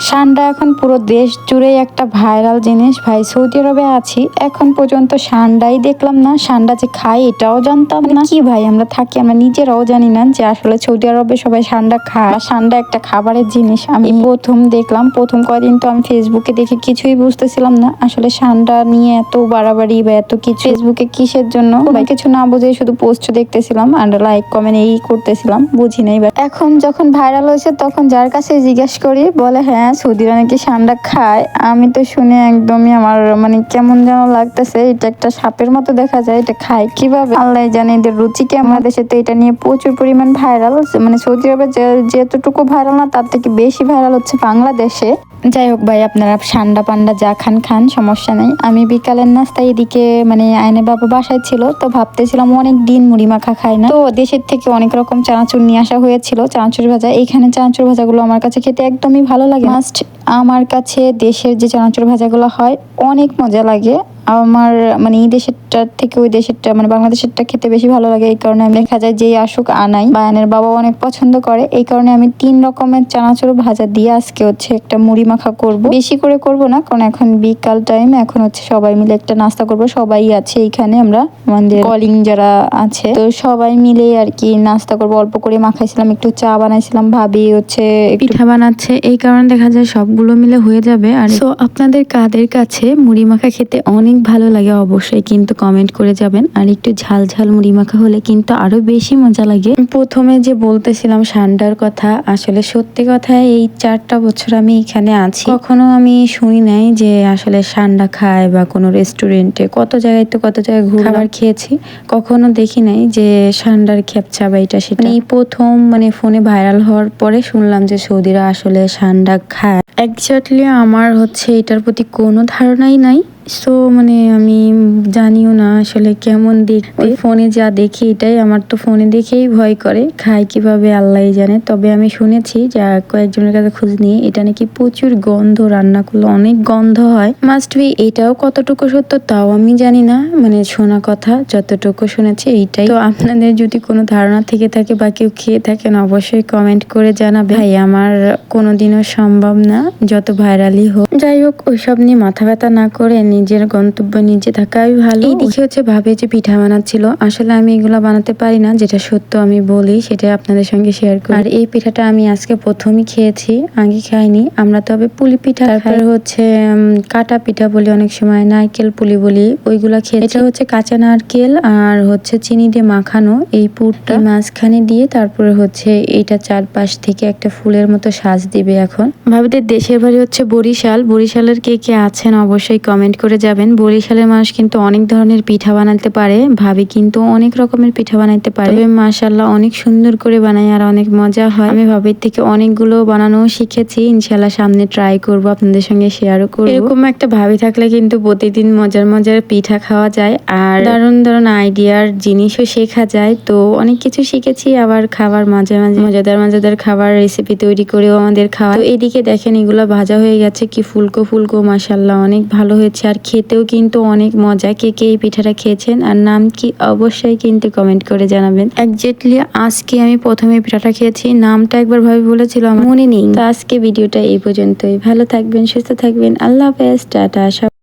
সান্ডা এখন পুরো দেশ জুড়ে একটা ভাইরাল জিনিস। ভাই, সৌদি আরবে আছি, এখন পর্যন্ত সান্ডাই দেখলাম না। সান্ডা যে খাই এটাও জানতাম না। কি ভাই, আমরা থাকি, আমরা নিজেরাও জানি না যে আসলে সৌদি আরবে সবাই সান্ডা খায়। সান্ডা একটা খাবারের জিনিস। আমি প্রথম দেখলাম, প্রথম কদিন তো আমি ফেসবুকে দেখে কিছুই বুঝতেছিলাম না। আসলে সান্ডা নিয়ে এত বাড়াবাড়ি বা এত কিছু ফেসবুকে কিসের জন্য? বা কিছু না বুঝে শুধু পোস্ট দেখতেছিলাম আর লাইক কমেন্ট এই করতেছিলাম, বুঝি নাই এখন যখন ভাইরাল হয়েছে, তখন যার কাছে জিজ্ঞেস করি, বলে হ্যাঁ সৌদিরা নাকি সান্ডা খায়? আমি তো শুনে একদমই আমার মানে কেমন যেন লাগতেছে, এটা একটা সাপের মতো দেখা যায়, এটা খায় কীভাবে? আল্লাহ জানে এদের রুচি কেমন। দেশে তো এটা নিয়ে প্রচুর পরিমাণ ভাইরাল মানে সৌদি আরবে যেতটুকু ভাইরাল না, তার থেকে বেশি ভাইরাল হচ্ছে বাংলাদেশে। যাই হোক ভাই, আপনারা সান্ডা পান্ডা যা খান খান, সমস্যা নেই। আমি বিকালের নাস্তা এদিকে মানে আইনে বাবা বাসায় ছিল, তো ভাবতেছিলাম অনেক দিন মুড়ি মাখা খাই না। তো দেশের থেকে অনেক রকম চানাচুর নিয়ে আসা হয়েছিল, চানাচুর ভাজা। এইখানে চানাচুর ভাজাগুলো আমার কাছে খেতে একদমই ভালো লাগে মাস্ট আমার কাছে দেশের যে চানাচুর ভাজাগুলো হয় অনেক মজা লাগে। আমার মানে এই দেশেরটার থেকে ওই দেশেরটা মানে বাংলাদেশেরটা খেতে বেশি ভালো লাগে এই কারণে আমি দেখা যায় যেই আসুক আনাই। বায়ানের বাবা অনেক পছন্দ করে এই কারণে আমি তিন রকমের চানাচুর ভাজা দিয়ে আজকে হচ্ছে একটা মুড়ি মাখা করব। বেশি করে করব না কারণ এখন বিকাল টাইম এখন হচ্ছে সবাই মিলে একটা নাস্তা করব সবাই আছে এইখানে আমরা আমাদের কলিং যারা আছে। তো সবাই মিলে আর কি নাস্তা করব অল্প করে মাখাইছিলাম একটু চা বানাইছিলাম ভাবি হচ্ছে পিঠা বানাচ্ছে এই কারণে দেখা যায় সবগুলো মিলে হয়ে যাবে। আর তো আপনাদের কাদের কাছে মুড়ি মাখা খেতে অনেক ভালো লাগে অবশ্যই, কিন্তু কমেন্ট করে যাবেন। আর একটু ঝাল ঝাল মুড়ি মাখা হলে কিন্তু আরও বেশি মজা লাগে। প্রথমে যে বলতেছিলাম সান্ডার কথা, আসলে সত্যি কথা এই চারটা বছর আমি এখানে আছি। কখনো আমি শুনি নাই যে আসলে সান্ডা খায় বা কোনো রেস্টুরেন্টে কত জায়গায় তো কত জায়গায় ঘুরে খাবার খেয়েছি। কখনো দেখি নাই যে সান্ডার খেপচা বা এটা সেটা। মানে এই প্রথম মানে ফোনে ভাইরাল হওয়ার পরে শুনলাম যে সৌদিরা আসলে সান্ডা খায়। একজাক্টলি আমার হচ্ছে এটার প্রতি কোনো ধারণাই নাই। সো মানে আমি জানিও না আসলে কেমন দেখতে ফোনে যা দেখি এটাই, আমার তো ফোনে দেখেই ভয় করে খাই কীভাবে আল্লাহ জানে। তবে আমি শুনেছি যে কয়েকজনের কাছে খোঁজ নিয়ে, এটা নাকি প্রচুর গন্ধ রান্না করলে অনেক গন্ধ হয়। মাস্ট বি এটাও কতটুকু সত্য তাও আমি জানি না মানে শোনা কথা, যতটুকু শুনেছি এইটাই। তো আপনাদের যদি কোনো ধারণা থেকে থাকে বা কেউ খেয়ে থাকেন, অবশ্যই কমেন্ট করে জানাবে ভাই, আমার কোনোদিনও সম্ভব না, যত ভাইরালই হোক। যাই হোক ওইসব নিয়ে মাথা ব্যথা না করে নিজের গন্তব্য নিজে থাকাই ভালো। এই দিকে হচ্ছে ভাবে যে পিঠা বানাচ্ছিল আসলে আমি এগুলো বানাতে পারি না। যেটা সত্য আমি বলি সেটা আপনাদের সঙ্গে শেয়ার করি। আর এই পিঠাটা আমি আজকে প্রথমই খেয়েছি আগে খাইনি। আমরা তবে পুলি পিঠা তারপরে হচ্ছে কাটা পিঠা বলি অনেক সময় নারকেল পুলি বলি ওইগুলা খেয়েছি। এটা হচ্ছে কাঁচা নারকেল আর হচ্ছে চিনি দিয়ে মাখানো এই পুরটা। মাঝখানে দিয়ে তারপরে হচ্ছে এইটা চারপাশ থেকে একটা ফুলের মতো সাজ দিবে এখন। ভাবিদের দেশের বাড়ি হচ্ছে বরিশাল। বরিশালের কে কে আছেন অবশ্যই কমেন্ট করে যাবেন বরিশালের মানুষ কিন্তু অনেক ধরনের পিঠা বানাতে পারে ভাবি কিন্তু অনেক রকমের পিঠা বানাইতে পারে। তবে মাশাল্লাহ অনেক সুন্দর করে বানাই আর অনেক মজা হয়। আমি ভাবির থেকে অনেকগুলো বানানো শিখেছি ইনশাল্লাহ সামনে ট্রাই করব আপনাদের সঙ্গে শেয়ারও করব। এরকম একটা ভাবি থাকলে কিন্তু প্রতিদিন মজার মজার পিঠা খাওয়া যায় আর দারুণ দারুণ আইডিয়ার জিনিসও শেখা যায়। তো অনেক কিছু শিখেছি আবার খাবার মাঝে মাঝে মজাদার মজাদার খাবার রেসিপি তৈরি করেও আমাদের খাওয়া। তো এদিকে দেখেন এগুলো ভাজা হয়ে গেছে কি ফুলকো ফুলকো মাসাল্লাহ অনেক ভালো হয়েছে। আর খেতেও কিন্তু অনেক মজা। কে কে এই পিঠাটা খেয়েছেন আর নাম কি অবশ্যই কিন্তু কমেন্ট করে জানাবেন। একজেক্টলি আজকে আমি প্রথমে পিঠাটা খেয়েছি। নামটা একবার ভাবে বলেছিল আমার মনে নেই। তো আজকে ভিডিওটা এই পর্যন্তই। ভালো থাকবেন, সুস্থ থাকবেন। আল্লাহ হাফেজ। টাটা